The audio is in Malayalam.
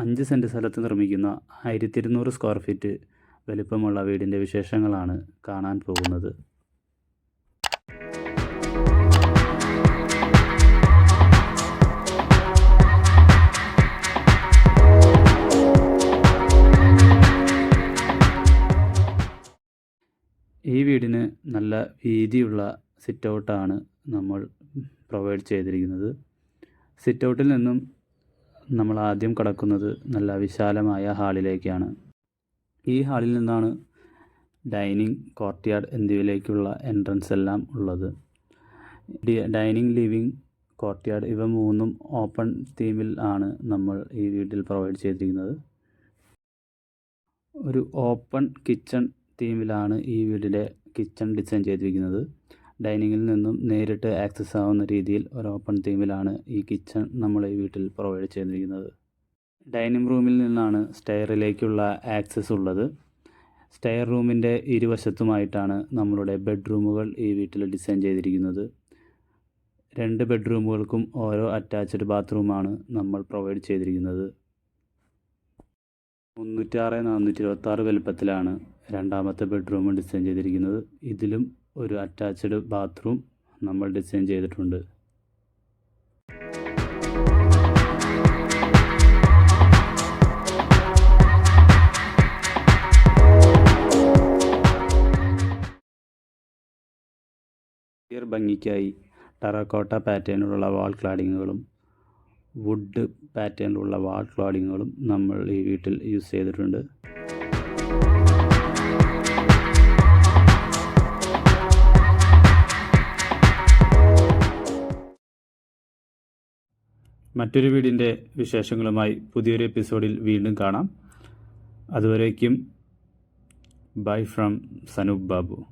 അഞ്ച് സെന്റ് സ്ഥലത്ത് നിർമ്മിക്കുന്ന ആയിരത്തി ഇരുന്നൂറ് സ്ക്വയർ ഫീറ്റ് വലിപ്പമുള്ള വീടിന്റെ വിശേഷങ്ങളാണ് കാണാൻ പോകുന്നത്. ഈ വീടിന് നല്ല വീതിയുള്ള സിറ്റ് ഔട്ടാണ് നമ്മൾ പ്രൊവൈഡ് ചെയ്തിരിക്കുന്നത്. സിറ്റ് ഔട്ടിൽ നിന്നും നമ്മൾ ആദ്യം കടക്കുന്നത് നല്ല വിശാലമായ ഹാളിലേക്കാണ്. ഈ ഹാളിൽ നിന്നാണ് ഡൈനിങ് കോർട്ട്യാർഡ് എന്നിവയിലേക്കുള്ള എൻട്രൻസ് എല്ലാം ഉള്ളത്. ഡൈനിങ് ലിവിങ് കോർട്ട്യാർഡ് ഇവ മൂന്നും ഓപ്പൺ തീമിൽ ആണ് നമ്മൾ ഈ വീട്ടിൽ പ്രൊവൈഡ് ചെയ്തിരിക്കുന്നത്. ഒരു ഓപ്പൺ കിച്ചൺ തീമിലാണ് ഈ വീടിന്റെ കിച്ചൺ ഡിസൈൻ ചെയ്തിരിക്കുന്നത്. ഡൈനിങ്ങിൽ നിന്നും നേരിട്ട് ആക്സസ് ആവുന്ന രീതിയിൽ ഒരു ഓപ്പൺ തീമിലാണ് ഈ കിച്ചൺ നമ്മൾ ഈ വീട്ടിൽ പ്രൊവൈഡ് ചെയ്തിരിക്കുന്നത്. ഡൈനിങ് റൂമിൽ നിന്നാണ് സ്റ്റെയറിലേക്കുള്ള ആക്സസ് ഉള്ളത്. സ്റ്റെയർ റൂമിന്റെ ഇരുവശത്തുമായിട്ടാണ് നമ്മളുടെ ബെഡ്റൂമുകൾ ഈ വീട്ടിൽ ഡിസൈൻ ചെയ്തിരിക്കുന്നത്. രണ്ട് ബെഡ്റൂമുകൾക്കും ഓരോ അറ്റാച്ച്ഡ് ബാത്റൂമാണ് നമ്മൾ പ്രൊവൈഡ് ചെയ്തിരിക്കുന്നത്. മുന്നൂറ്റാറ് നാനൂറ്റി ഇരുപത്താറ് വലുപ്പത്തിലാണ് രണ്ടാമത്തെ ബെഡ്റൂം ഡിസൈൻ ചെയ്തിരിക്കുന്നത്. ഇതിലും ഒരു അറ്റാച്ച്ഡ് ബാത്റൂം നമ്മൾ ഡിസൈൻ ചെയ്തിട്ടുണ്ട്. ഭംഗിക്കായി ടറക്കോട്ട പാറ്റേണിലുള്ള വാൾ ക്ലാഡിങ്ങുകളും വുഡ് പാറ്റേണിലുള്ള വാൾ ക്ലാഡിങ്ങുകളും നമ്മൾ ഈ വീട്ടിൽ യൂസ് ചെയ്തിട്ടുണ്ട്. മറ്റൊരു വീടിന്റെ വിശേഷങ്ങളുമായി പുതിയൊരു എപ്പിസോഡിൽ വീണ്ടും കാണാം. അതുവരേക്കും ബൈ ഫ്രം സനൂപ് ബാബു.